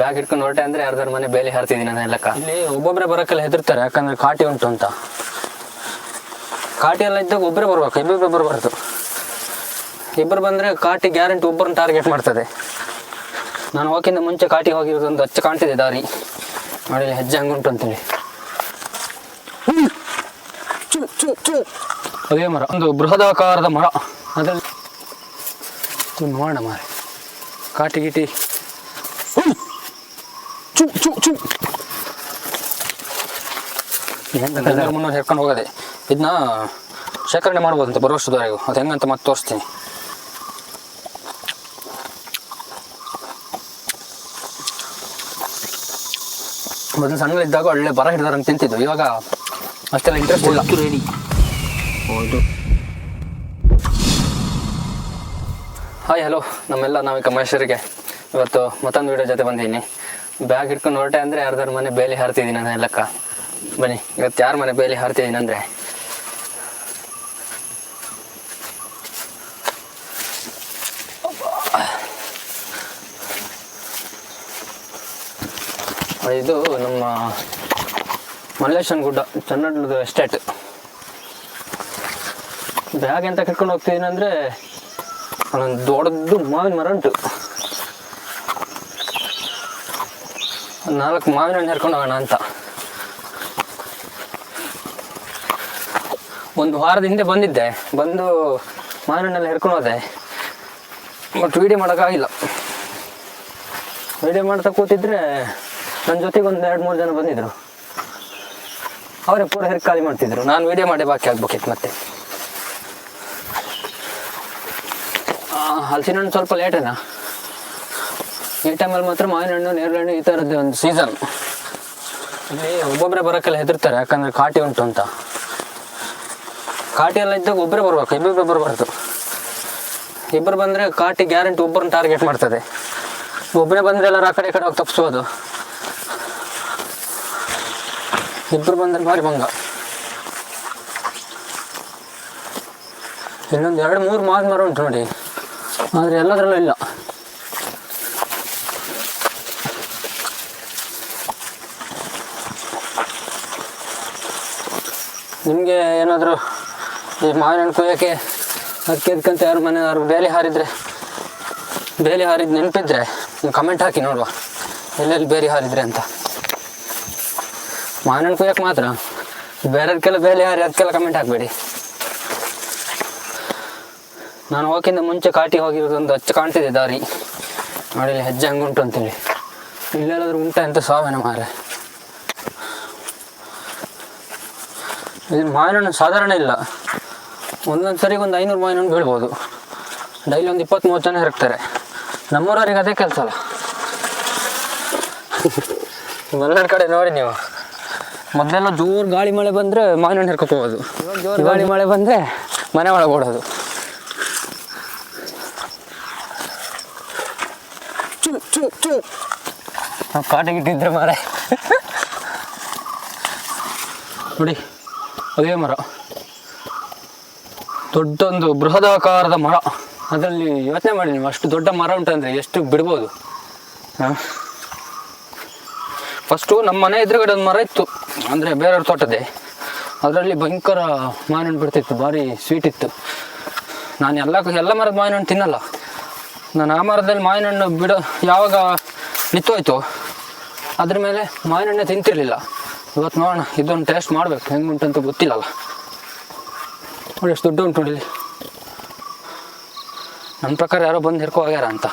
Bag ಹಿಡ್ಕೊಂಡು ಹೊರಟೆ ಅಂದ್ರೆ ಯಾರ್ದಾರ ಮನೆ ಬೇಲಿ ಹಾರ್ತಿದ್ದೀನಿ ನಾನು ಎಲ್ಲಕ್ಕ ಇಲ್ಲಿ ಒಬ್ಬೊಬ್ಬರೇ ಬರೋಕ್ಕೆಲ್ಲ ಹೆದರ್ತಾರೆ ಯಾಕಂದ್ರೆ ಕಾಟಿ ಉಂಟು ಅಂತ. ಕಾಟಿ ಎಲ್ಲ ಇದ್ದಾಗ ಒಬ್ಬರೇ ಬರ್ಬೇಕು ಇಬ್ಬರು ಬರಬಾರ್ದು. ಇಬ್ಬರು ಬಂದ್ರೆ ಕಾಟಿ ಗ್ಯಾರಂಟಿ ಒಬ್ಬರನ್ನ ಟಾರ್ಗೆಟ್ ಮಾಡ್ತದೆ. ನಾನು ಹೋಗಿಂದ ಮುಂಚೆ ಕಾಟಿ ಹೋಗಿರೋದು ಒಂದು ಹಚ್ಚ ಕಾಣ್ತಿದೆ ದಾರಿ. ನೋಡಿ ಹೆಜ್ಜೆ ಹಂಗುಂಟು ಅಂತೇಳಿ. ಅದೇ ಮರ ಒಂದು ಬೃಹದಾಕಾರದ ಮರ. ಅದ್ರಲ್ಲಿ ನೋಡೋಣ ಮಾರೆ ಕಾಟಿ ಗಿಟಿ! ಚು ಚು ಚು. ಮುನ್ನೂರು ಹೇಳ್ಕೊಂಡು ಹೋಗೋದೆ. ಇದನ್ನ ಶೇಖರಣೆ ಮಾಡ್ಬೋದಂತೆ ಬರೋ ವರ್ಷದವರೆಗೂ. ಅದು ಹೆಂಗಂತ ಮತ್ತೆ ತೋರಿಸ್ತೀನಿ. ಮೊದಲು ಸಣ್ಣಗಳಿದ್ದಾಗ ಒಳ್ಳೆ ಬರ ಹಿಡಿದಾರಂತ ತಿಂತಿದ್ದು ಇವಾಗ ಅಷ್ಟೆಲ್ಲ ಇಂಟ್ರೆಸ್ಟ್ ಇಲ್ಲ. ರೆಡಿ ಹೌದು. ಹಾಯ್ ಹಲೋ ನಮ್ಮೆಲ್ಲ ನಾವೀಗ ಮಹೇಶ್ವರಿಗೆ ಇವತ್ತು ಮತ್ತೊಂದು ವಿಡಿಯೋ ಜೊತೆ ಬಂದಿದ್ದೀನಿ. ಬ್ಯಾಗ್ ಹಿಡ್ಕೊಂಡು ಹೊರಟೆ ಅಂದ್ರೆ ಯಾರ್ದಾರ ಮನೆ ಬೇಲಿ ಹಾರ್ತಿದ್ದೀನಿ ನಾನು ಎಲ್ಲಕ್ಕ. ಬನ್ನಿ, ಇವತ್ತು ಯಾರ ಮನೆ ಬೇಲಿ ಹಾರ್ತಿದ್ದೀನಿ ಅಂದ್ರೆ? ಇದು ನಮ್ಮ ಮಲ್ಲೇಶನ್ ಗುಡ್ಡ ಚನ್ನಡ್ಲದ ಎಸ್ಟೇಟ್ ಬ್ಯಾಗ್ ಎಂತ ಕರ್ಕೊಂಡು ಹೋಗ್ತಿದ್ದೀನಿ ಅಂದ್ರೆ ಅಲ್ಲೊಂದು ದೊಡ್ಡದು ಮಾವಿನ ಮರ ಉಂಟು. ಒಂದ್ ನಾಲ್ಕು ಮಾವಿನ ಹಣ್ಣು ಹರ್ಕೊಂಡು ಹೋಗೋಣ ಅಂತ. ಒಂದು ವಾರದ ಹಿಂದೆ ಬಂದಿದ್ದೆ. ಬಂದು ಮಾವಿನ ಹಣ್ಣೆಲ್ಲ ಹಿಡ್ಕೊಂಡು ಹೋದೆ. ಬಟ್ ವೀಡಿಯೋ ಮಾಡೋಕ್ಕಾಗಿಲ್ಲ. ವಿಡಿಯೋ ಮಾಡ್ತಾ ಕೂತಿದ್ರೆ ನನ್ನ ಜೊತೆಗೆ ಒಂದು ಎರಡು ಮೂರು ಜನ ಬಂದಿದ್ರು. ಅವರೇ ಪೂರ ಹೆರ್ ಖಾಲಿ ಮಾಡ್ತಿದ್ರು. ನಾನು ವೀಡಿಯೋ ಮಾಡಿ ಬಾಕಿ ಆಗ್ಬೇಕಿತ್ತು ಮತ್ತೆ. ಹಲಸಿನ ಹಣ್ಣು ಸ್ವಲ್ಪ ಲೇಟೇನಾ ಈ ಟೈಮಲ್ಲಿ ಮಾತ್ರ ಮಾವಿನ ಹಣ್ಣು ನೇರಳೆ ಹಣ್ಣು ಈ ಥರದ್ದು ಒಂದು ಸೀಸನ್ ಇಲ್ಲಿ ಒಬ್ಬೊಬ್ಬರೇ ಬರೋಕ್ಕೆಲ್ಲ ಹೆದರ್ತಾರೆ, ಯಾಕಂದ್ರೆ ಕಾಟಿ ಉಂಟು ಅಂತ. ಕಾಟಿ ಎಲ್ಲ ಇದ್ದಾಗ ಒಬ್ಬರೇ ಬರ್ಬೇಕು ಇಬ್ಬಿಬ್ಬರು ಬರಬಾರ್ದು. ಇಬ್ಬರು ಬಂದರೆ ಕಾಟಿ ಗ್ಯಾರಂಟಿ ಒಬ್ಬರನ್ನ ಟಾರ್ಗೆಟ್ ಮಾಡ್ತದೆ. ಒಬ್ಬನೇ ಬಂದರೆ ಎಲ್ಲರೂ ಆ ಕಡೆ ಕಡೆ ಹೋಗಿ ತಪ್ಪಿಸ್ಬೋದು ಇಬ್ಬರು ಬಂದರೆ ಭಾರಿ ಭಂಗ. ಇನ್ನೊಂದು ಎರಡು ಮೂರು ಮಾವಿನ ಮರ ಉಂಟು ನೋಡಿ. ಆದರೆ ಎಲ್ಲದರಲ್ಲೂ ಇಲ್ಲ. ನಿಮಗೆ ಏನಾದರೂ ಈ ಮಾವಿನ ಹಣ್ಣು ಅದಕ್ಕೆ ಅಂತ ಯಾರು ಮನೆ ಅವ್ರು ಬೇಲಿ ಹಾರಿದರೆ, ಬೇಲಿ ಹಾರಿದ ನೆನಪಿದ್ರೆ ನೀವು ಕಮೆಂಟ್ ಹಾಕಿ ನೋಡುವ. ಎಲ್ಲೆಲ್ಲಿ ಬೇಲಿ ಹಾರಿದ್ರೆ ಅಂತ. ಮಾವಿನ ಹಣ್ಣು ಕುಯ್ಯಕ್ಕೆ ಮಾತ್ರ. ಬೇರೆದಕ್ಕೆಲ್ಲ ಬೇಲಿ ಹಾರಿ ಅದಕ್ಕೆಲ್ಲ ಕಮೆಂಟ್ ಹಾಕಬೇಡಿ. ನಾನು ಹೋಗಿಂದ ಮುಂಚೆ ಕಾಟಿ ಹೋಗಿರೋದು ಒಂದು ಹಚ್ಚ ಕಾಣ್ತಿದೆ ದಾರಿ. ನೋಡಿ ಹೆಜ್ಜೆ ಹಂಗೆ ಉಂಟು ಅಂತೇಳಿ. ಇಲ್ಲೆಲ್ಲಾದ್ರೂ ಉಂಟ ಅಂತ ಸಾವೇನ ಮಾರೆ ಇದು ಮಾವಿನ ಹಣ್ಣು ಸಾಧಾರಣ ಇಲ್ಲ. ಒಂದೊಂದು ಸರಿ ಒಂದು ಐನೂರು ಮಾವಿನ ಹಣ್ಣು ಬೀಳ್ಬೋದು. ಡೈಲಿ ಒಂದು ಇಪ್ಪತ್ತು ಮೂವತ್ತು ಜನ ಇರ್ತಾರೆ. ನಮ್ಮೂರವ್ರಿಗೆ ಅದೇ ಕೆಲಸ ಅಲ್ಲ. ಮಲೆನಾಡು ಕಡೆ ನೋಡಿ ನೀವು. ಮೊದಲೆಲ್ಲ ಜೋರು ಗಾಳಿ ಮಳೆ ಬಂದರೆ ಮಾವಿನ ಹಣ್ಣು ಹೋಗೋದು. ಜೋರು ಗಾಳಿ ಮಳೆ ಬಂದರೆ ಮನೆ ಒಳಗೆ ಓಡೋದು. ನಾವು ಕಾಟಿಗಿಟ್ಟಿದ್ರೆ ಮಾರೆ. ನೋಡಿ. ಅದೇ ಮರ. ದೊಡ್ಡೊಂದು ಬೃಹದಾಕಾರದ ಮರ. ಅದರಲ್ಲಿ ಯೋಚನೆ ಮಾಡಿ ನೀವು, ಅಷ್ಟು ದೊಡ್ಡ ಮರ ಉಂಟಂದ್ರೆ ಎಷ್ಟು ಬಿಡ್ಬೋದು? ಫಸ್ಟು ನಮ್ಮ ಮನೆ ಎದುರುಗಡೆ ಒಂದು ಮರ ಇತ್ತು. ಅಂದರೆ ಬೇರೆಯವ್ರ ತೋಟದೇ ಅದರಲ್ಲಿ ಭಯಂಕರ ಮಾವಿನ ಬಿಡ್ತಿತ್ತು, ಭಾರಿ ಸ್ವೀಟ್ ಇತ್ತು. ನಾನು ಎಲ್ಲ ಎಲ್ಲ ಮರದ ಮಾವಿನ ಹಣ್ಣು ತಿನ್ನಲ್ಲ. ನಾನು ಆ ಮರದಲ್ಲಿ ಮಾವಿನ ಹಣ್ಣು ಬಿಡೋ, ಯಾವಾಗ ನಿಂತೋಯ್ತು, ಅದ್ರ ಮೇಲೆ ಮಾವಿನ ಹಣ್ಣೆ ತಿಂತಿರ್ಲಿಲ್ಲ. ಇವತ್ತು ನೋಡೋಣ, ಇದೊಂದು ಟೇಸ್ಟ್ ಮಾಡ್ಬೇಕು. ಹೆಂಗೆ ಉಂಟಂತ ಗೊತ್ತಿಲ್ಲಲ್ಲ. ನೋಡಿ, ಎಷ್ಟು ದುಡ್ಡು ಉಂಟು ಇಲ್ಲಿ ನನ್ನ ಪ್ರಕಾರ ಯಾರೋ ಬಂದು ಹಿಡ್ಕೊ ಹೋಗ್ಯಾರ ಅಂತ.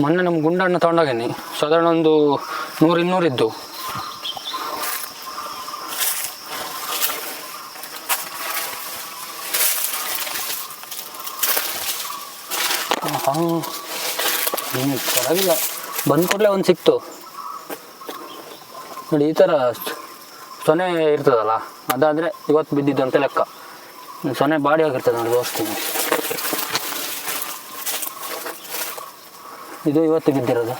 ಮೊನ್ನೆ ನಮ್ಮ ಗುಂಡಣ್ಣ ತೊಗೊಂಡೋಗೇನಿ. ಸಾಧಾರಣ ಒಂದು ನೂರು ಇನ್ನೂರು ಇದ್ದು. ಹಾಂ ಹ್ಞೂ ಪರವಾಗಿಲ್ಲ. ಬಂದ ಕೂಡಲೇ ಒಂದು ಸಿಕ್ತು. ನೋಡಿ ಈ ಥರ ಸೊನೆ ಇರ್ತದಲ್ಲ, ಅದಾದರೆ ಇವತ್ತು ಬಿದ್ದಿದ್ದು ಅಂತ ಲೆಕ್ಕ. ಸೊನೆ ಬಾಡಿ ಆಗಿರ್ತದೆ ನೋಡಿ ತೋರಿಸ್ತೀನಿ ಇದು ಇವತ್ತು ಬಿದ್ದಿರೋದು.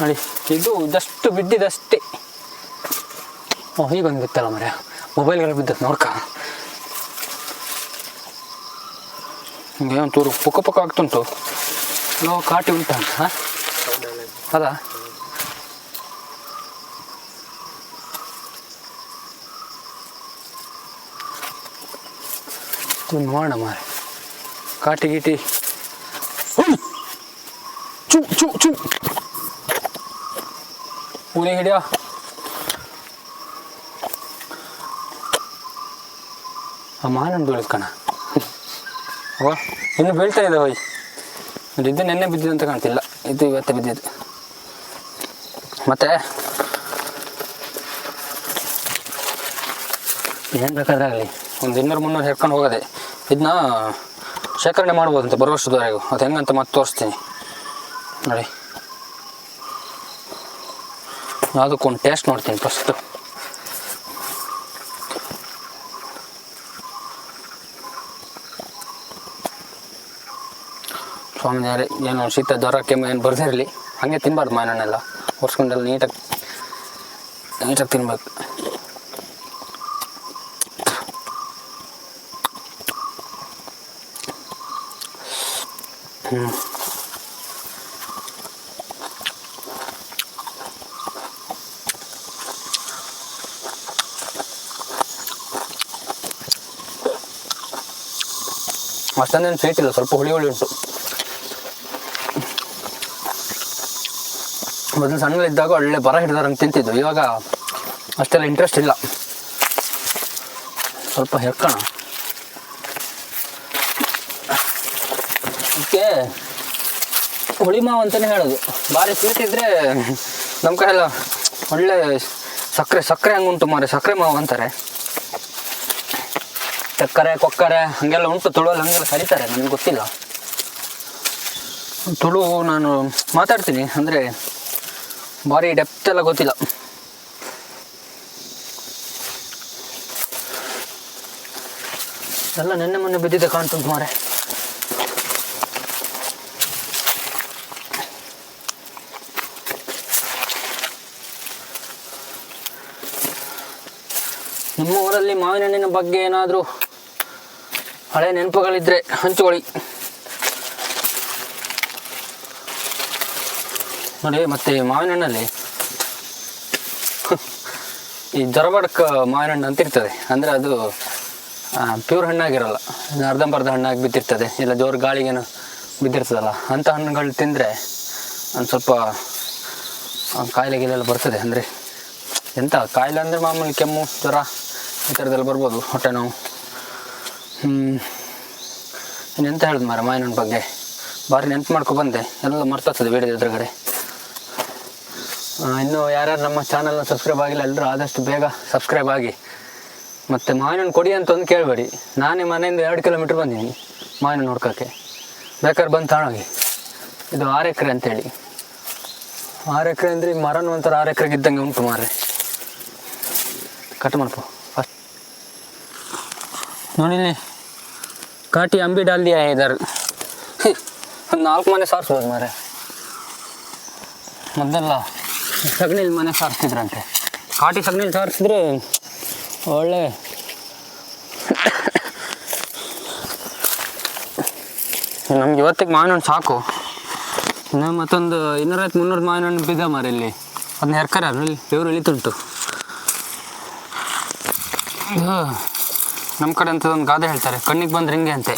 ನೋಡಿ, ಇದು ಜಸ್ಟ್ ಬಿದ್ದಿದಷ್ಟೇ ಓ, ಹೀಗೊಂದು ಬಿತ್ತಲ್ಲ ಮರ ಮೊಬೈಲ್ಗಳು ಬಿದ್ದದ್ದು ನೋಡ್ಕ. ಹಿಂಗೆ ಒಂಚೂರು ಪುಕ್ಕ ಪುಕ್ಕ ಆಗ್ತುಂಟು. ಲೋ, ಕಾಟಿ ಉಂಟ ಹಾಂ? ಅದಾ? ನೋಡೋಣ ಮಾರೆ. ಕಾಟಿ ಗೀಟಿ! ಚು ಚು ಚು. ಹುಲಿ ಹಿಡಿಯ. ಆ ಮಾನನ್ ಬೀಳ್ಕಣ. ಓ, ಇನ್ನು ಬೀಳ್ತಾ ಇದೆ ಹೋಯ್. ಇದು ಇದು ನೆನ್ನೆ ಬಿದ್ದಿದೆ ಅಂತ ಕಾಣ್ತಿಲ್ಲ. ಇದು ಇವತ್ತೇ ಬಿದ್ದಿದ್ದು. ಮತ್ತೆ? ಏನು ಬೇಕಾದ್ರೆ ಆಗಲಿ. ಒಂದು ಇನ್ನೂರು ಮುನ್ನೂರು ಹೇಳ್ಕೊಂಡು ಹೋಗೋದೆ. ಇದನ್ನ ಶೇಖರಣೆ ಮಾಡ್ಬೋದಂತೆ ಬರೋ ವರ್ಷದವರೆಗೂ. ಅದು ಹೆಂಗಂತ ಮತ್ತೆ ತೋರಿಸ್ತೀನಿ. ನೋಡಿ. ಅದಕ್ಕೊಂದು ಟೇಸ್ಟ್ ನೋಡ್ತೀನಿ ಫಸ್ಟು ಸ್ವಾಮಿ ಯಾರೇ ಏನು ಶೀತ ಜ್ವರ, ಕೆಮ್ಮು ಏನು ಬರ್ದಿರಲಿ ಹಾಗೆ ತಿನ್ಬಾರ್ದು ಮಾವಿನಣ್ಣೆಲ್ಲ ಒರ್ಸ್ಕೊಂಡೆಲ್ಲ ನೀಟಾಗಿ ನೀಟಾಗಿ ತಿನ್ಬೇಕು. ಹ್ಞೂ ಅಷ್ಟೊಂದೇನು ಸ್ವೀಟ್ ಇಲ್ಲ, ಸ್ವಲ್ಪ ಹುಳಿ ಹುಳಿ ಉಂಟು. ಮೊದಲು ಸಣ್ಣಗಳಿದ್ದಾಗ ಒಳ್ಳೆ ಬರ ಅಂತ ತಿಂತಿದ್ದು ಇವಾಗ ಅಷ್ಟೆಲ್ಲ ಇಂಟ್ರೆಸ್ಟ್ ಇಲ್ಲ. ಸ್ವಲ್ಪ ಹೆಕ್ಕಣ ಅದಕ್ಕೆ ಹುಳಿ ಮಾವು ಅಂತಲೇ ಹೇಳೋದು. ಭಾರಿ ಸ್ವೀಟ್ ಇದ್ದರೆ ನಮ್ಮ ಕಡೆಲ್ಲ ಒಳ್ಳೆ ಸಕ್ಕರೆ ಸಕ್ಕರೆ ಹಂಗೆ ಉಂಟು ಮಾರೆ ಸಕ್ಕರೆ ಮಾವು ಅಂತಾರೆ. ಚಕ್ಕರೆ ಕೊಕ್ಕರೆ ಹಾಗೆಲ್ಲ ಉಂಟು. ತುಳುವಲ್ಲಿ ಹಂಗೆಲ್ಲ ಕರೀತಾರೆ, ನನಗೆ ಗೊತ್ತಿಲ್ಲ. ತುಳು ನಾನು ಮಾತಾಡ್ತೀನಿ. ಅಂದರೆ ಭಾರಿ ಡೆಪ್ತ್ ಎಲ್ಲ ಗೊತ್ತಿಲ್ಲ. ಎಲ್ಲ ನೆನ್ನೆ ಮೊನ್ನೆ ಬಿದ್ದಿದ್ದೆ ಕಾಣ್ತುಂಟು ಮಾರೆ ನಿಮ್ಮ ಊರಲ್ಲಿ ಮಾವಿನ ಹಣ್ಣಿನ ಬಗ್ಗೆ ಏನಾದರೂ ಹಳೆ ನೆನಪುಗಳಿದ್ರೆ ಹಂಚಿಕೊಳ್ಳಿ. ನೋಡಿ ಮತ್ತೆ ಮಾವಿನ ಹಣ್ಣಲ್ಲಿ ಈ ಜೊರಬಡಕ ಮಾವಿನ ಹಣ್ಣು ಅಂತ ಇರ್ತದೆ ಅಂದರೆ ಅದು ಪ್ಯೂರ್ ಹಣ್ಣಾಗಿರಲ್ಲ. ಅರ್ಧಂಬರ್ಧ ಹಣ್ಣಾಗಿ ಬಿದ್ದಿರ್ತದೆ. ಇಲ್ಲ ಜೋರು ಗಾಳಿಗೇನು ಬಿದ್ದಿರ್ತದಲ್ಲ. ಅಂತ ಹಣ್ಣುಗಳು ತಿಂದರೆ ಒಂದು ಸ್ವಲ್ಪ ಕಾಯಿಲೆ ಗೀಲೆಲ್ಲ ಬರ್ತದೆ. ಅಂದರೆ ಎಂತ, ಕಾಯಿಲೆ ಅಂದರೆ ಮಾಮೂಲಿ ಕೆಮ್ಮು, ಜ್ವರ ಈ ಥರದ್ದೆಲ್ಲ ಬರ್ಬೋದು, ಹೊಟ್ಟೆ ನೋವು. ಇನ್ನೆಂತ ಹೇಳಿದ್ ಮಾರ ಮಾವಿನ ಹಣ್ಣು ಬಗ್ಗೆ? ಭಾರಿ ನೆನ್ಪು ಮಾಡ್ಕೊ ಬಂದೆ. ಎಲ್ಲ ಮರ್ತೋಗ್ತದೆ, ಬೇಡದ ಎದುರುಗಡೆ ಇನ್ನು ಯಾರ್ಯಾರು ನಮ್ಮ ಚಾನಲ್ನ ಸಬ್ಸ್ಕ್ರೈಬ್ ಆಗಿಲ್ಲ ಎಲ್ಲರೂ ಆದಷ್ಟು ಬೇಗ ಸಬ್ಸ್ಕ್ರೈಬ್ ಆಗಿ. ಮತ್ತು ಮಾವಿನ ಕೊಡಿ ಅಂತ ಒಂದು ಕೇಳಬೇಡಿ. ನಾನೇ ಮನೆಯಿಂದ ಎರಡು ಕಿಲೋಮೀಟ್ರ್ ಬಂದೀನಿ ಮಾವಿನ ನೋಡ್ಕೋಕ್ಕೆ ಬೇಕಾದ್ರೆ ಬಂದು ತಾಣೋಗಿ ಇದು ಆರು ಎಕರೆ ಅಂತೇಳಿ. ಆರು ಎಕರೆ ಅಂದರೆ ಮರನ ಒಂಥರ ಆರು ಎಕರೆಗೆ ಇದ್ದಂಗೆ ಉಂಟು ಮಾರೆ ಕಟ್ ಮಾಡ್ಕೊ. ಫಸ್ಟ್. ನೋಡಿಲಿ ಕಾಟಿ ಅಂಬಿ ಡಾಲ್ದಿ ಇದ್ದಾರೆ ಒಂದು ನಾಲ್ಕು ಮನೆ ಸಾರಿಸ್ಬೋದು ಮಾರೆ ಮೊದಲೆಲ್ಲ ಸಗಣಿಲಿ ಮನೆ ಸಾರಿಸ್ತಿದ್ರಂತೆ ಕಾಟಿ ಸಗಣಿಲಿ ಸಾರಿಸಿದ್ರೆ ಒಳ್ಳೆ ನಮ್ಗೆ ಇವತ್ತಿಗೆ ಮಾವಿನ ಹಣ್ಣು ಸಾಕು. ಇನ್ನು ಮತ್ತೊಂದು ಇನ್ನೂರೈವತ್ತು ಮುನ್ನೂರು ಮಾವಿನ ಹಣ್ಣು ಬಿದ್ದ ಮಾರ ಇಲ್ಲಿ. ಅದನ್ನ ಹೆರ್ಕರ ಇವರು ಇಳಿತುಂಟು. ಇದು ನಮ್ಮ ಕಡೆ ಅಂತ ಒಂದು ಗಾದೆ ಹೇಳ್ತಾರೆ, ಕಣ್ಣಿಗೆ ಬಂದ್ರೆ ಹಿಂಗೆ ಅಂತೆ.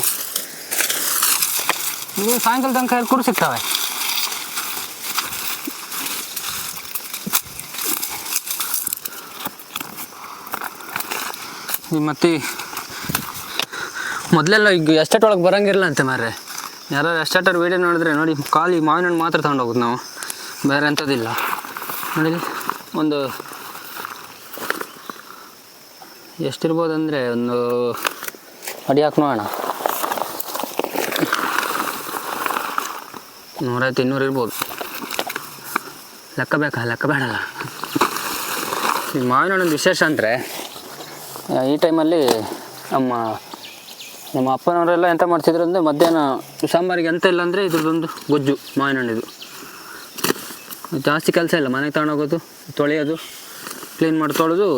ಸಾಯಂಕಾಲ ತನಕ ಕೂಡ ಸಿಗ್ತವೆ. ಮತ್ತೆ ಮೊದಲೆಲ್ಲ ಈಗ ಎಸ್ಟೇಟ್ ಒಳಗೆ ಬರೋಂಗಿರಲ್ಲ ಅಂತೆ ಮಾರ್ರೆ. ಯಾರು ಎಸ್ಟೇಟರ್ ವೀಡಿಯೋ ನೋಡಿದ್ರೆ ನೋಡಿ ಖಾಲಿ ಮಾವಿನ ಹಣ್ಣು ಮಾತ್ರ ತಗೊಂಡು ಹೋಗೋದು ನಾವು. ಬೇರೆ ಅಂಥದ್ದಿಲ್ಲ. ನೋಡಿ, ಒಂದು ಎಷ್ಟಿರ್ಬೋದು ಅಂದರೆ ಒಂದು ಅಡಿ ಹಾಕಿ ನೋಡೋಣ. ನೂರೈವತ್ತು ಇನ್ನೂರು ಇರ್ಬೋದು. ಲೆಕ್ಕ ಬೇಕಾ? ಲೆಕ್ಕ ಬೇಡಲ್ಲ. ಈ ಮಾವಿನ ಹಣ್ಣೊಂದು ವಿಶೇಷ ಅಂದರೆ ಈ ಟೈಮಲ್ಲಿ ನಮ್ಮ ನಮ್ಮ ಅಪ್ಪನವರೆಲ್ಲ ಎಂತ ಮಾಡ್ತಿದ್ರು ಅಂದರೆ ಮಧ್ಯಾಹ್ನ ಸಾಂಬಾರಿಗೆ ಎಂತ ಇಲ್ಲ ಅಂದರೆ ಇದ್ರದ್ದೊಂದು ಗೊಜ್ಜು ಮಾವಿನ ಹಣ್ಣಿದು ಜಾಸ್ತಿ ಕೆಲಸ ಇಲ್ಲ, ಮನೆಗೆ ತಗೊಂಡೋಗೋದು ತೊಳೆಯೋದು ಕ್ಲೀನ್ ಮಾಡಿ ತೊಳೆದು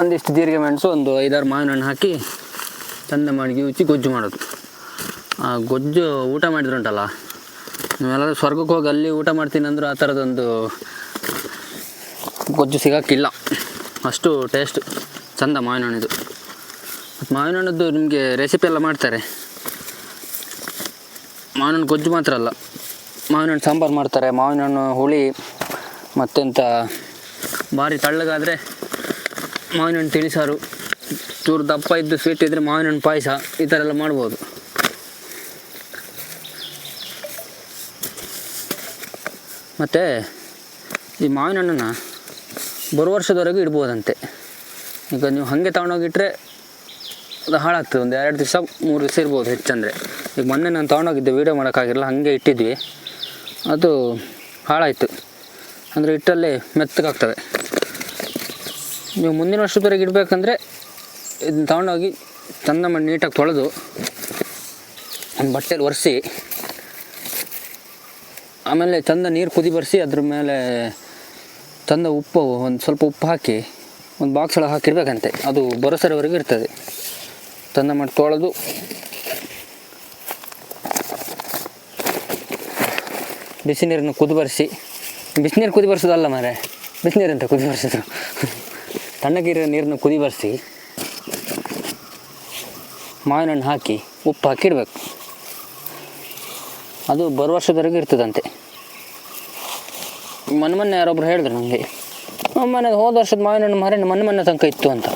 ಒಂದಿಷ್ಟು ಜೀರಿಗೆ ಮೆಣಸು, ಒಂದು ಐದಾರು ಮಾವಿನ ಹಣ್ಣು ಹಾಕಿ ಚಂದ ಮಾಡಿ ಉಚ್ಚಿ ಗೊಜ್ಜು ಮಾಡೋದು. ಆ ಗೊಜ್ಜು ಊಟ ಮಾಡಿದ್ರುಂಟಲ್ಲ ನೀವೆಲ್ಲರೂ ಸ್ವರ್ಗಕ್ಕೆ ಹೋಗಿ ಅಲ್ಲಿ ಊಟ ಮಾಡ್ತೀನಿ ಅಂದರೂ ಆ ಥರದೊಂದು ಗೊಜ್ಜು ಸಿಗೋಕ್ಕಿಲ್ಲ. ಅಷ್ಟು ಟೇಸ್ಟ್ ಚಂದ ಮಾವಿನ ಹಣ್ಣಿದು ಮತ್ತು ಮಾವಿನ ಹಣ್ಣದ್ದು ನಿಮಗೆ ರೆಸಿಪಿ ಎಲ್ಲ ಮಾಡ್ತಾರೆ. ಮಾವಿನ ಹಣ್ಣು ಗೊಜ್ಜು ಮಾತ್ರ ಅಲ್ಲ. ಮಾವಿನ ಹಣ್ಣು ಸಾಂಬಾರು ಮಾಡ್ತಾರೆ ಮಾವಿನ ಹಣ್ಣು ಹುಳಿ, ಮತ್ತೆಂತ ಭಾರಿ ತಳ್ಳಗಾದರೆ ಮಾವಿನ ಹಣ್ಣು ತಿಳಿಸಾರು ಚೂರು ದಪ್ಪ ಇದ್ದು ಸ್ವೀಟ್ ಇದ್ದರೆ ಮಾವಿನ ಹಣ್ಣು ಪಾಯಸ, ಈ ಥರ ಎಲ್ಲ ಮಾಡ್ಬೋದು. ಮತ್ತು ಈ ಮಾವಿನ ಹಣ್ಣನ್ನು ಬರುವ ವರ್ಷದವರೆಗೂ ಇಡ್ಬೋದಂತೆ. ಈಗ ನೀವು ಹಾಗೆ ತೊಗೊಂಡೋಗಿಟ್ರೆ ಅದು ಹಾಳಾಗ್ತದೆ. ಒಂದು ಎರಡು ದಿವಸ, ಮೂರು ದಿವಸ ಇರ್ಬೋದು ಹೆಚ್ಚಂದರೆ. ಈಗ ಮೊನ್ನೆ ನಾನು ತೊಗೊಂಡೋಗಿದ್ದೆ ವೀಡಿಯೋ ಮಾಡೋಕ್ಕಾಗಿರಲ್ಲ ಹಾಗೆ ಇಟ್ಟಿದ್ವಿ. ಅದು ಹಾಳಾಯಿತು. ಅಂದರೆ ಇಟ್ಟಲ್ಲಿ ಮೆತ್ತಗಾಗ್ತವೆ. ನೀವು ಮುಂದಿನ ವರ್ಷದವರೆಗೆ ಇಡಬೇಕಂದ್ರೆ ಇದನ್ನ ತೊಗೊಂಡೋಗಿ ಚಂದ ಮಾಡಿ ನೀಟಾಗಿ ತೊಳೆದು ಒಂದು ಬಟ್ಟೆಲಿ ಒರೆಸಿ, ಆಮೇಲೆ ಚಂದ ನೀರು ಕುದಿ ಬರೆಸಿ, ಅದ್ರ ಮೇಲೆ ಚಂದ ಉಪ್ಪು ಒಂದು ಸ್ವಲ್ಪ ಉಪ್ಪು ಹಾಕಿ, ಒಂದು ಬಾಕ್ಸ್ ಒಳಗೆ ಹಾಕಿರ್ಬೇಕಂತೆ ಅದು ಬರೋಸರವರೆಗೂ ಇರ್ತದೆ. ತಂದ ಮಾಡಿ ತೊಳೆದು ಬಿಸಿ ನೀರನ್ನು ಕುದಿ ಬರಿಸಿ ಬಿಸಿನೀರು ಕುದಿ ಬರ್ಸೋದಲ್ಲ ಮಾರೆ ಬಿಸಿನೀರು ಅಂತ ಕುದಿ ಬರ್ಸಿದ್ರು ತಣ್ಣಗಿರೋ ನೀರನ್ನು ಕುದಿ ಬರಿಸಿ ಮಾವಿನ ಹಾಕಿ ಉಪ್ಪು ಹಾಕಿಡ್ಬೇಕು. ಅದು ಬರುವ ವರ್ಷದವರೆಗೂ ಇರ್ತದಂತೆ. ಮೊನ್ನೆ ಮೊನ್ನೆ ಯಾರೊಬ್ರು ಹೇಳಿದ್ರು ನನಗೆ ಮೊನ್ನೆ ಹೋದ ವರ್ಷದ ಮಾವಿನ ಹಣ್ಣು ಮಾರೆ ಮೊನ್ನೆ ಮೊನ್ನೆ ತನಕ ಇತ್ತು ಅಂತ.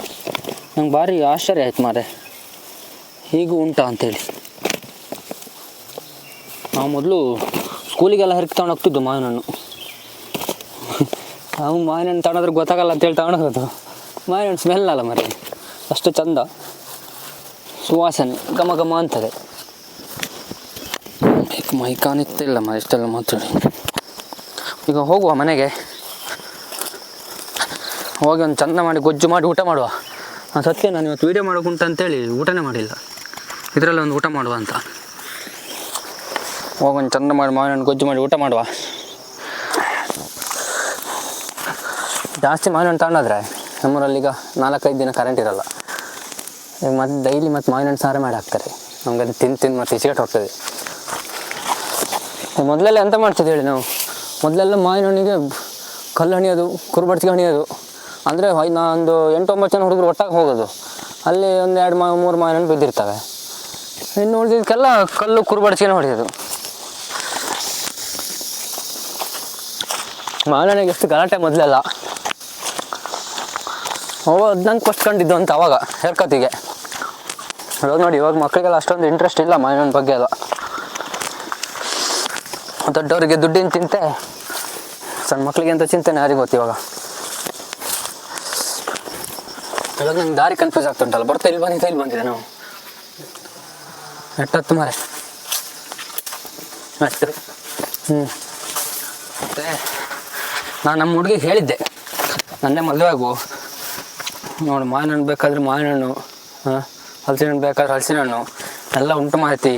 ನಂಗೆ ಭಾರಿ ಆಶ್ಚರ್ಯ ಆಯ್ತು ಮಾರೆ, ಹೀಗೂ ಉಂಟಾ ಅಂತೇಳಿ. ನಾವು ಮೊದಲು ಸ್ಕೂಲಿಗೆಲ್ಲ ಹರಕೆ ತಗೊಂಡು ಹೋಗ್ತಿದ್ದು ಮಾವಿನ ಹಣ್ಣು ನಾವು ಮಾವಿನ ಹಣ್ಣು ತಗೊಂಡ್ರೆ ಗೊತ್ತಾಗಲ್ಲ ಅಂತೇಳಿ ತಗೊಂಡೋಗೋದು ಮಾವಿನ ಹಣ್ಣು ಸ್ಮೆಲ್ ಅಲ್ಲ ಮರಿ, ಅಷ್ಟು ಚಂದ. ಸುವಾಸನೆ, ಘಮ ಘಮ ಅಂತದೆ. ಮೈ ಕಾಣಿಸ್ತಿಲ್ಲ ಮ ಇಷ್ಟೆಲ್ಲ ಮಾತಾಡಿ. ಈಗ ಹೋಗುವ ಮನೆಗೆ. ಹೋಗಿ ಒಂದು ಚಂದ ಮಾಡಿ ಗೊಜ್ಜು ಮಾಡಿ ಊಟ ಮಾಡುವ. ನಾನು ಸತ್ಯ, ನಾನು ಇವತ್ತು ವೀಡಿಯೋ ಮಾಡೋಕುಂಟು ಅಂತೇಳಿ ಊಟನೇ ಮಾಡಿಲ್ಲ. ಇದರಲ್ಲಿ ಒಂದು ಊಟ ಮಾಡುವ ಅಂತ. ಹೋಗೊಂದು ಚಂದ ಮಾಡಿ ಮಾವಿನ ಗೊಜ್ಜು ಮಾಡಿ ಊಟ ಮಾಡುವ. ಜಾಸ್ತಿ ಮಾವಿನ ನಮ್ಮೂರಲ್ಲಿ ಈಗ ನಾಲ್ಕೈದು ದಿನ ಕರೆಂಟ್ ಇರಲ್ಲ. ಈಗ ಮತ್ತೆ ಡೈಲಿ ಮತ್ತೆ ಮಾವಿನ ಸಾರು ಮಾಡಿ ಹಾಕ್ತಾರೆ. ನಮ್ಗೆ ಅದು ತಿಂದು ತಿಂದು ಮತ್ತೆ ಇಸಿಗಟ್ಟು ಹೋಗ್ತದೆ. ಮೊದಲೆಲ್ಲ ಎಂತ ಮಾಡ್ತಿದ್ದೇಳಿ ಹೇಳಿ ನಾವು? ಮೊದಲೆಲ್ಲ ಮಾವಿನ ಹಣ್ಣಿಗೆ ಕಲ್ಲು ಹಣಿಯೋದು ಕುರುಬಡ್ತಿಗೆ ಹಣಿಯೋದು ಅಂದರೆ ಒಂದು ಎಂಟು ಒಂಬತ್ತು ಜನ ಹುಡುಗರು ಒಟ್ಟಾಗಿ ಹೋಗೋದು. ಅಲ್ಲಿ ಒಂದು ಎರಡು ಮಾ, ಮೂರು ಮಾವಿನ ಹಣ್ಣು ಬಿದ್ದಿರ್ತವೆ. ಇನ್ನು ಉಳಿದಿದ್ದಕ್ಕೆಲ್ಲ ಕಲ್ಲು ಕುರುಬಡ್ಸಿಗೆ ಹೊಡೆಯೋದು. ಮಾವಿನ ಹಣ್ಣಿಗೆ ಎಷ್ಟು ಗಲಾಟೆ ಮೊದಲೆಲ್ಲ. ಅವ ನಂಗೆ ಫಸ್ಟ್ ಕಂಡಿದ್ದು ಅಂತ ಅವಾಗ ಹೇರ್ಕತಿಗೆ ಇವಾಗ ನೋಡಿ, ಇವಾಗ ಮಕ್ಕಳಿಗೆಲ್ಲ ಅಷ್ಟೊಂದು ಇಂಟ್ರೆಸ್ಟ್ ಇಲ್ಲ ಮಾವಿನ ಬಗ್ಗೆ ಎಲ್ಲ. ದೊಡ್ಡವರಿಗೆ ದುಡ್ಡಿನ ಚಿಂತೆ, ಸಣ್ಣ ಮಕ್ಕಳಿಗೆ ಅಂತ ಚಿಂತೆನೆ ಯಾರಿಗೆ ಗೊತ್ತು ಇವಾಗ. ಇವಾಗ ನಂಗೆ ದಾರಿ ಕನ್ಫ್ಯೂಸ್ ಆಗ್ತುಂಟಲ್ಲ, ಬರ್ತಾ ಇಲ್ಲಿ ಬಂದಿದ್ದೆ ಇಲ್ಲಿ ಬಂದಿದೆ ನಾವು. ಎಟ್ಟತ್ತು ಮಾರೆ. ಅಷ್ಟು ಹ್ಞೂ ಮತ್ತೆ ನಾನು ನಮ್ಮ ಹುಡುಗಿಗೆ ಹೇಳಿದ್ದೆ, ನನ್ನೇ ಮದುವೆ ಆಗು. ನೋಡು ಮಾವಿನ ಹಣ್ಣು ಬೇಕಾದ್ರೆ ಮಾವಿನ ಹಣ್ಣು ಹಾಂ ಹಲಸಿನ ಹಣ್ಣು ಬೇಕಾದ್ರೆ ಹಲಸಿನ ಹಣ್ಣು ಎಲ್ಲ ಉಂಟು ಮಾಹಿತಿ.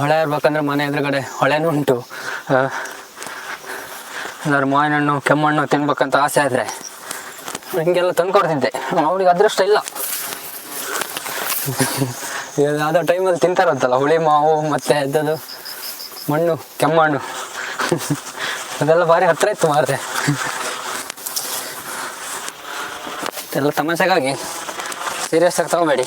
ಹೊಳೆ ಇರ್ಬೇಕಂದ್ರೆ ಮನೆ ಎದುರುಗಡೆ ಹೊಳೆನೂ ಉಂಟು. ಏನಾದ್ರು ಮಾವಿನ ಹಣ್ಣು ಕೆಮ್ಮಣ್ಣು ತಿನ್ಬೇಕಂತ ಆಸೆ ಆದರೆ ಹಿಂಗೆಲ್ಲ ತಂದ್ಕೊಡ್ತಿದ್ದೆ. ಅವ್ರಿಗೆ ಅದೃಷ್ಟ ಇಲ್ಲ. ಯಾವುದೋ ಟೈಮಲ್ಲಿ ತಿಂತಾರಂತಲ್ಲ, ಹುಳಿ ಮಾವು ಮತ್ತು ಎದ್ದದು ಮಣ್ಣು, ಕೆಮ್ಮಣ್ಣು. ಅದೆಲ್ಲ ಭಾರಿ ಹತ್ತಿರ ಇತ್ತು ಮಾರ್ತೆ ಎಲ್ಲ ತಮಾಷೆಗಾಗಿ ಸೀರಿಯಸ್ ಆಗಿ ತಗೋಬೇಡಿ.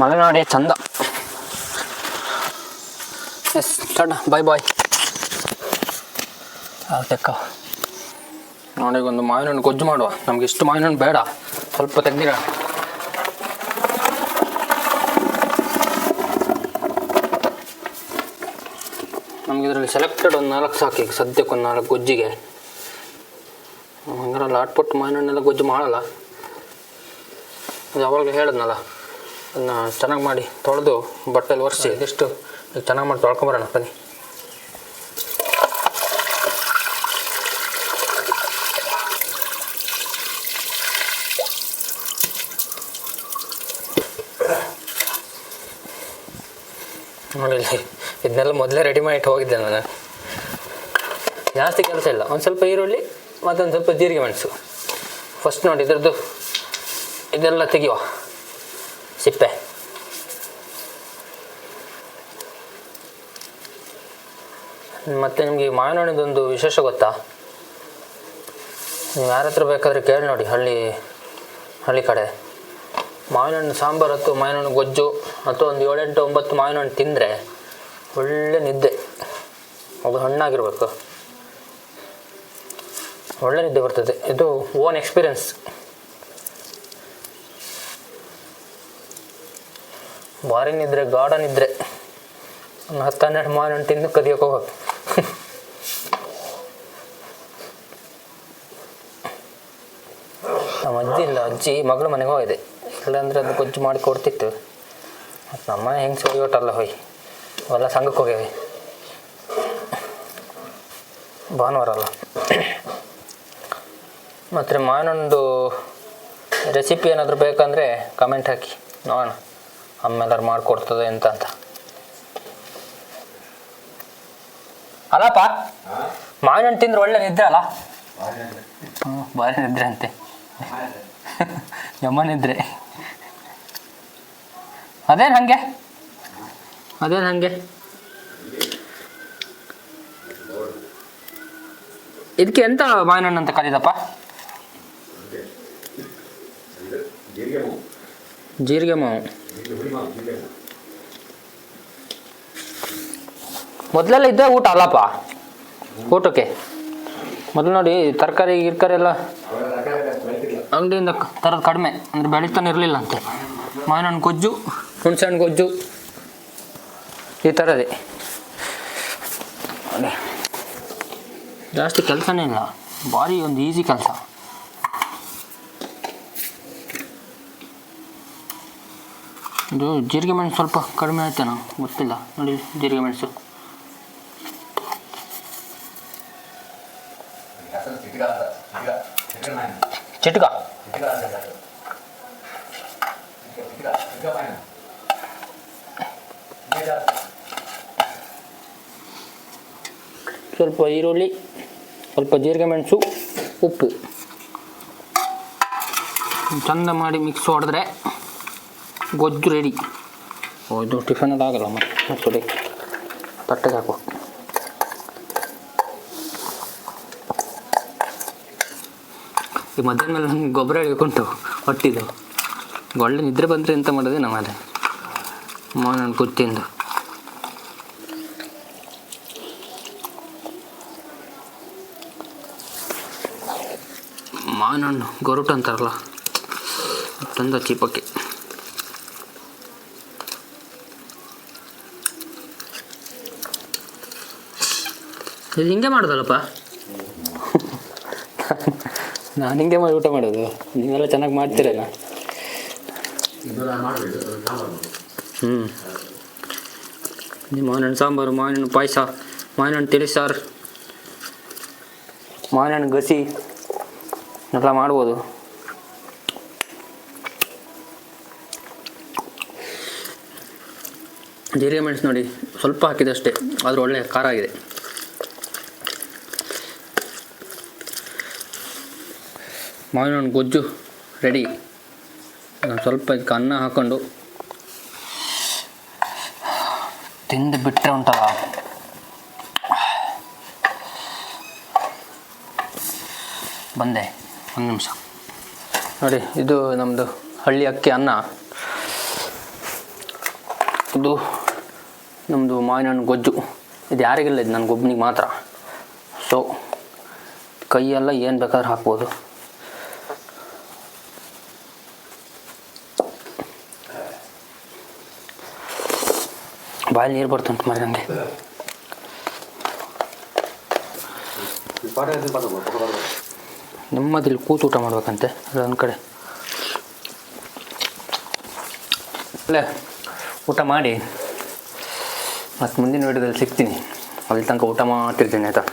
ಮಲೆನಾಡಿ ಚಂದ. ಎಸ್ ಚಂಡ ಬಾಯ್ ಬಾಯ್ ತೆಕ್ಕ? ನೋಡಿ ಒಂದು ಮಾವಿನ ಹಣ್ಣು ಗೊಜ್ಜು ಮಾಡುವ. ನಮ್ಗೆ ಇಷ್ಟು ಮಾವಿನ ಹಣ್ಣು ಬೇಡ. ಸ್ವಲ್ಪ ತೆಗ್ದಿರ ನಮ್ಗೆ ಇದರಲ್ಲಿ ಸೆಲೆಕ್ಟೆಡ್ ಒಂದು ನಾಲ್ಕು ಸಾಕಿ ಸದ್ಯಕ್ಕೆ ಒಂದು ನಾಲ್ಕು ಗೊಜ್ಜಿಗೆ. ಹಂಗಾರೆ ಲಾಟ್ ಪಟ್ಟು ಮಾವಿನ ಹಣ್ಣೆಲ್ಲ ಗೊಜ್ಜು ಮಾಡಲ್ಲ. ಯಾವಾಗಲೂ ಹೇಳಿದ್ನಲ್ಲ. ಚೆನ್ನಾಗಿ ಮಾಡಿ ತೊಳೆದು ಬಟ್ಟೆಲಿ ಒರೆಸಿ ಎಷ್ಟು ಚೆನ್ನಾಗಿ ಮಾಡಿ ತೊಳ್ಕೊಂಬರೋಣ, ಬನ್ನಿ. ನೋಡಿ ಇದನ್ನೆಲ್ಲ ಮೊದಲೇ ರೆಡಿ ಮಾಡಿಟ್ಟು ಹೋಗಿದ್ದೆ ನಾನು. ಜಾಸ್ತಿ ಕೆಲಸ ಇಲ್ಲ. ಒಂದು ಸ್ವಲ್ಪ ಈರುಳ್ಳಿ ಮತ್ತೊಂದು ಸ್ವಲ್ಪ ಜೀರಿಗೆ ಮೆಣಸು. ಫಸ್ಟ್ ನೋಡಿ ಇದರದ್ದು ಇದೆಲ್ಲ ತೆಗಿಯುವ. ಸಿಪ್ಪೆ ಮತ್ತು ನಿಮಗೆ ಮಾವಿನ ಹಣ್ಣಿದೊಂದು ವಿಶೇಷ ಗೊತ್ತಾ? ನೀವು ಯಾರ ಹತ್ರ ಬೇಕಾದ್ರೆ ಕೇಳಿ ನೋಡಿ ಹಳ್ಳಿ ಹಳ್ಳಿ ಕಡೆ. ಮಾವಿನ ಹಣ್ಣು ಸಾಂಬಾರು ಅಥವಾ ಮಾವಿನ ಹಣ್ಣು ಗೊಜ್ಜು ಅಥವಾ ಒಂದು ಏಳೆಂಟು, ಒಂಬತ್ತು ಮಾವಿನ ಹಣ್ಣು ತಿಂದರೆ ಒಳ್ಳೆ ನಿದ್ದೆ. ಅದು ಹಣ್ಣಾಗಿರ್ಬೇಕು. ಒಳ್ಳೆ ನಿದ್ದೆ ಬರ್ತದೆ. ಇದು ಓನ್ ಎಕ್ಸ್ಪೀರಿಯನ್ಸ್ ಭಾರಿ ನಿದ್ರೆ, ಗಾಢ ನಿದ್ರೆ. ಒಂದು ಹತ್ತು ಹನ್ನೆರಡು ಮಾವಿನ ಹಣ್ಣು ತಿಂದು ಕದಿಯೋಕೆ ಹೋಗಬೇಕು. ನಮ್ಮ ಅಜ್ಜಿ ಇಲ್ಲ, ಅಜ್ಜಿ ಮಗಳು ಮನೆಗೆ ಹೋಗಿದೆ. ಇಲ್ಲಾಂದ್ರೆ ಅದು ಗೊಜ್ಜು ಮಾಡಿ ಕೊಡ್ತಿತ್ತು. ಮತ್ತು ನಮ್ಮ ಹೆಂಗೆ ಸೊಯ್ಯೋಟಲ್ಲ ಹೋಯ್. ಅವೆಲ್ಲ ಸಂಘಕ್ಕೆ ಹೋಗ್ಯಾವೆ. ಭಾನುವಾರ ಅಲ್ಲ. ಮತ್ತು ಮಾನೊಂದು ರೆಸಿಪಿ ಏನಾದರೂ ಬೇಕಂದರೆ ಕಮೆಂಟ್ ಹಾಕಿ. ನೋಡೋಣ. ಅಮ್ಮೆಲ್ಲರು ಮಾಡಿಕೊಡ್ತದೆ ಎಂತ ಅಂತ. ಅಲ್ಲಪ್ಪ ಮಾವಿನ ಹಣ್ಣು ತಿಂದ್ರೆ ಒಳ್ಳೆ ನಿದ್ರೆ ಅಲ್ಲ? ಹ್ಞೂ ಭಾರಿ ನಿದ್ರೆ ಅಂತೆ. ಯಮ ನಿದ್ರೆ. ಅದೇನು ಹಂಗೆ? ಅದೇನು ಹಂಗೆ? ಇದಕ್ಕೆ ಎಂತ ಮಾವಿನ ಹಣ್ಣು ಅಂತ ಕರೀದಪ್ಪ? ಜೀರಿಗೆ ಮಾವು. ಮೊದಲೆಲ್ಲ ಇದ್ದ ಊಟ ಅಲ್ಲಪ್ಪ. ಊಟಕ್ಕೆ. ಮೊದಲು ನೋಡಿ ತರಕಾರಿ, ಗಿರ್ಕಾರಿ ಎಲ್ಲ ಅಂಗಡಿಯಿಂದ ತರೋದು ಕಡಿಮೆ. ಅಂದರೆ ಬೆಳೀತಾನೆ ಇರಲಿಲ್ಲ ಅಂತೆ. ಮಾವಿನ ಹಣ್ಣು ಗೊಜ್ಜು ಹುಣಸೆ ಹಣ್ಣು ಗೊಜ್ಜು, ಈ ಥರದೇ. ಜಾಸ್ತಿ ಕೆಲಸನೇ ಇಲ್ಲ. ಭಾರಿ ಒಂದು ಈಸಿ ಕೆಲಸ. ಇದು ಜೀರಿಗೆ ಮೆಣಸು ಸ್ವಲ್ಪ ಕಡಿಮೆ ಆಯ್ತೇನೋ ಗೊತ್ತಿಲ್ಲ. ನೋಡಿ, ಜೀರಿಗೆ ಮೆಣಸು. ಚಿಟ್ಕ. ಸ್ವಲ್ಪ ಈರುಳ್ಳಿ, ಸ್ವಲ್ಪ ಜೀರಿಗೆ ಮೆಣಸು, ಉಪ್ಪು. ಚಂದ ಮಾಡಿ ಮಿಕ್ಸ್ ಹೊಡೆದ್ರೆ ಗೊಜ್ಜು ರೆಡಿ ಓ, ಇದು ಎಲ್ಲ ಆಗಲ್ಲ ಮತ್ತೆ? ಸೊಡಿ ತಟ್ಟೆಗೆ ಹಾಕುವ ಈ ಮಧ್ಯಾಹ್ನ ಮೇಲೆ ನಂಗೆ ಗೊಬ್ಬರ ಹಿಡ್ಕೊಂಡು ಹೊಟ್ಟಿದ್ದು. ಒಳ್ಳೆ ನಿದ್ರೆ ಬಂದರೆ ಎಂತ ಮಾಡಿದೆ ನಮ್ಮ ಅದೇ ಮಾವಿನ ಮಾವಿನ ಹಣ್ಣು ಗೊರುಟು ಅಂತಾರಲ್ಲ, ತಂದ ಚೀಪಕ್ಕೆ. ಇದು ಹಿಂಗೆ ಮಾಡೋದಲ್ಲಪ್ಪ? ನಾನು ಹಿಂಗೆ ಮಾಡಿ ಊಟ ಮಾಡೋದು. ನೀವೆಲ್ಲ ಚೆನ್ನಾಗಿ ಮಾಡ್ತೀರಲ್ಲ. ಹ್ಞೂ ನಿಮ್ಮ ಮಾವಿನ ಸಾಂಬಾರು ಮಾವಿನ ಹಣ್ಣು ಪಾಯಸ ಮಾವಿನ ಹಣ್ಣು ತಿಳಿಸಾರು ಮಾವಿನ ಹಣ್ಣು ಗಸಿ ಎಲ್ಲ ಮಾಡ್ಬೋದು. ಜೀರಿಗೆ ಮೆಣಸು ನೋಡಿ ಸ್ವಲ್ಪ ಹಾಕಿದಷ್ಟೇ ಆದರೂ ಒಳ್ಳೆಯ ಖಾರ ಆಗಿದೆ. ಮಾವಿನ ಹಣ್ಣು ಗೊಜ್ಜು ರೆಡಿ. ನಾನು ಸ್ವಲ್ಪ ಇದಕ್ಕೆ ಅನ್ನ ಹಾಕ್ಕೊಂಡು ತಿಂದು ಬಿಟ್ಟರೆ ಉಂಟಲ್ಲ. ಬಂದೆ, ಒಂದು ನಿಮಿಷ. ನೋಡಿ, ಇದು ನಮ್ಮದು ಹಳ್ಳಿ ಅಕ್ಕಿ ಅನ್ನ. ಇದು ನಮ್ಮದು ಮಾವಿನ ಹಣ್ಣು ಗೊಜ್ಜು. ಇದು ಯಾರಿಗಿಲ್ಲ ಇದು ನನ್ನ ಒಬ್ಬನಿಗೆ ಮಾತ್ರ. ಸೊ ಕೈಯೆಲ್ಲ ಏನು ಬೇಕಾದ್ರೂ ಹಾಕ್ಬೋದು. ಬಾಯಲ್ಲಿ ನೀರು ಬರ್ತುಂಟು ಮರಿ ನನಗೆ ನೆಮ್ಮದಿಲ್ಲಿ ಕೂತು ಊಟ ಮಾಡ್ಬೇಕಂತೆ ಒಂದು ಕಡೆ. ಅಲ್ಲೇ, ಊಟ ಮಾಡಿ. ಮತ್ತು ಮುಂದಿನ ವಿಡಿಯೋದಲ್ಲಿ ಸಿಗ್ತೀನಿ. ಅಲ್ಲಿ ತನಕ ಊಟ ಮಾಡ್ತಿರ್ತೀನಿ, ಆಯಿತಾ?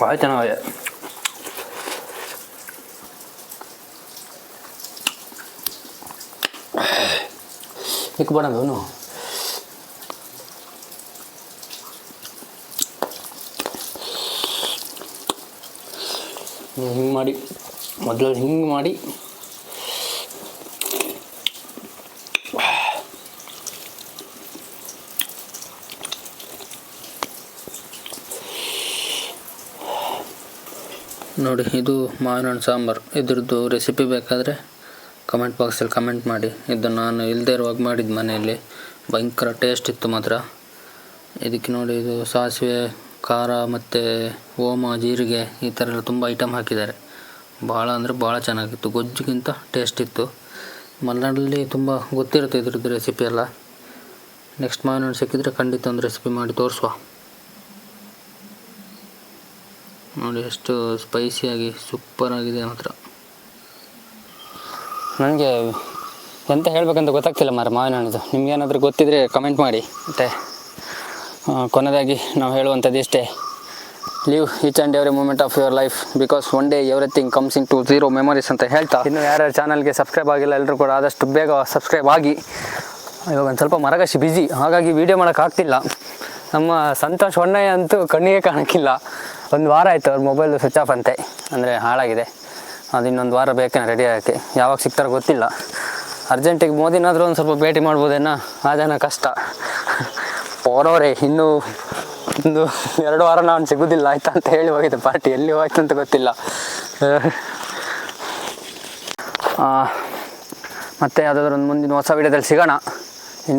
ಭಾಳ ಚೆನ್ನಾಗಿದೆ ਇੱਕ ਬਣਾ ਦੋ ಹಿಂಗೆ ಮಾಡಿ, ಮೊದಲು ಹಿಂಗೆ ಮಾಡಿ. ನೋಡಿ, ಇದು ಮಾವಿನ ಹಣ್ಣು ಸಾಂಬಾರು. ಇದ್ರದ್ದು ರೆಸಿಪಿ ಬೇಕಾದರೆ ಕಮೆಂಟ್ ಬಾಕ್ಸಲ್ಲಿ ಕಮೆಂಟ್ ಮಾಡಿ. ಇದು ನಾನು ಇಲ್ಲದೆ ಇರುವಾಗ ಮಾಡಿದ್ದು ಮನೆಯಲ್ಲಿ. ಭಯಂಕರ ಟೇಸ್ಟ್ ಇತ್ತು ಮಾತ್ರ. ಇದಕ್ಕೆ ನೋಡಿ ಇದು ಸಾಸಿವೆ, ಖಾರ ಮತ್ತು ಓಮ, ಜೀರಿಗೆ ಈ ಥರ ಎಲ್ಲ ತುಂಬ ಐಟಮ್ ಹಾಕಿದ್ದಾರೆ. ಭಾಳ ಅಂದರೆ ಭಾಳ ಚೆನ್ನಾಗಿತ್ತು. ಗೊಜ್ಜಿಗಿಂತ ಟೇಸ್ಟ್ ಇತ್ತು. ಮಲೆನಾಡಲ್ಲಿ ತುಂಬ ಗೊತ್ತಿರುತ್ತೆ ಇದ್ರದ್ದು ರೆಸಿಪಿ ಎಲ್ಲ. ನೆಕ್ಸ್ಟ್ ಮಾವಿನ ಸಿಕ್ಕಿದ್ರೆ ಖಂಡಿತ ಒಂದು ರೆಸಿಪಿ ಮಾಡಿ ತೋರಿಸುವ. ನೋಡಿ ಎಷ್ಟು ಸ್ಪೈಸಿಯಾಗಿ ಸೂಪರಾಗಿದೆ ಮಾತ್ರ. ನನಗೆ ಎಂತ ಹೇಳಬೇಕಂತ ಗೊತ್ತಾಗ್ತಿಲ್ಲ ಮಾರ ಮಾವಿನ ಹಣ್ಣದು ನಿಮ್ಗೇನಾದರೂ ಗೊತ್ತಿದ್ರೆ ಕಮೆಂಟ್ ಮಾಡಿ. ಮತ್ತು ಕೊನೆಯದಾಗಿ ನಾವು ಹೇಳುವಂಥದ್ದು ಇಷ್ಟೇ. Live each and every moment of your life because one day everything comes into zero memories ಅಂತ ಹೇಳ್ತಾ. ಇನ್ನು ಯಾರ್ಯಾರು ಚಾನಲ್ಗೆ ಸಬ್ಸ್ಕ್ರೈಬ್ ಆಗಿಲ್ಲ ಎಲ್ಲರೂ ಕೂಡ ಆದಷ್ಟು ಬೇಗ ಸಬ್ಸ್ಕ್ರೈಬ್ ಆಗಿ. ಇವಾಗ ಒಂದು ಸ್ವಲ್ಪ ಮರಗಶಿ ಬಿಜಿ ಹಾಗಾಗಿ ವೀಡಿಯೋ ಮಾಡೋಕ್ಕಾಗ್ತಿಲ್ಲ ನಮ್ಮ ಸಂತೋಷ್ ಹೊಣ್ಣಯ್ಯ ಅಂತೂ ಕಣ್ಣಿಗೆ ಕಾಣಕ್ಕಿಲ್ಲ. ಒಂದು ವಾರ ಆಯಿತು, ಅವ್ರ ಮೊಬೈಲು ಸ್ವಿಚ್ ಆಫ್ ಅಂತೆ. ಅಂದರೆ ಹಾಳಾಗಿದೆ. ಅದು ಇನ್ನೊಂದು ವಾರ ಬೇಕೇನೆ ರೆಡಿ ಆಗೋಕ್ಕೆ. ಯಾವಾಗ ಸಿಗ್ತಾರೋ ಗೊತ್ತಿಲ್ಲ. ಅರ್ಜೆಂಟಿಗೆ ಮೋದಿನಾದರೂ ಒಂದು ಸ್ವಲ್ಪ ಭೇಟಿ ಮಾಡ್ಬೋದೇನೋ? ಅದೇನೋ ಕಷ್ಟ. ಪೋರೋರೆ ಇನ್ನೂ ಒಂದು ಎರಡು ವಾರ ನಾನು ಸಿಗೋದಿಲ್ಲ ಆಯ್ತಾ ಅಂತ ಹೇಳಿ ಹೋಗಿದೆ ಪಾರ್ಟಿ. ಎಲ್ಲಿ ಹೋಯ್ತು ಅಂತ ಗೊತ್ತಿಲ್ಲ. ಮತ್ತೆ ಯಾವುದಾದ್ರೂ ಒಂದು ಮುಂದಿನ ಹೊಸ ವಿಡಿಯೋದಲ್ಲಿ ಸಿಗೋಣ.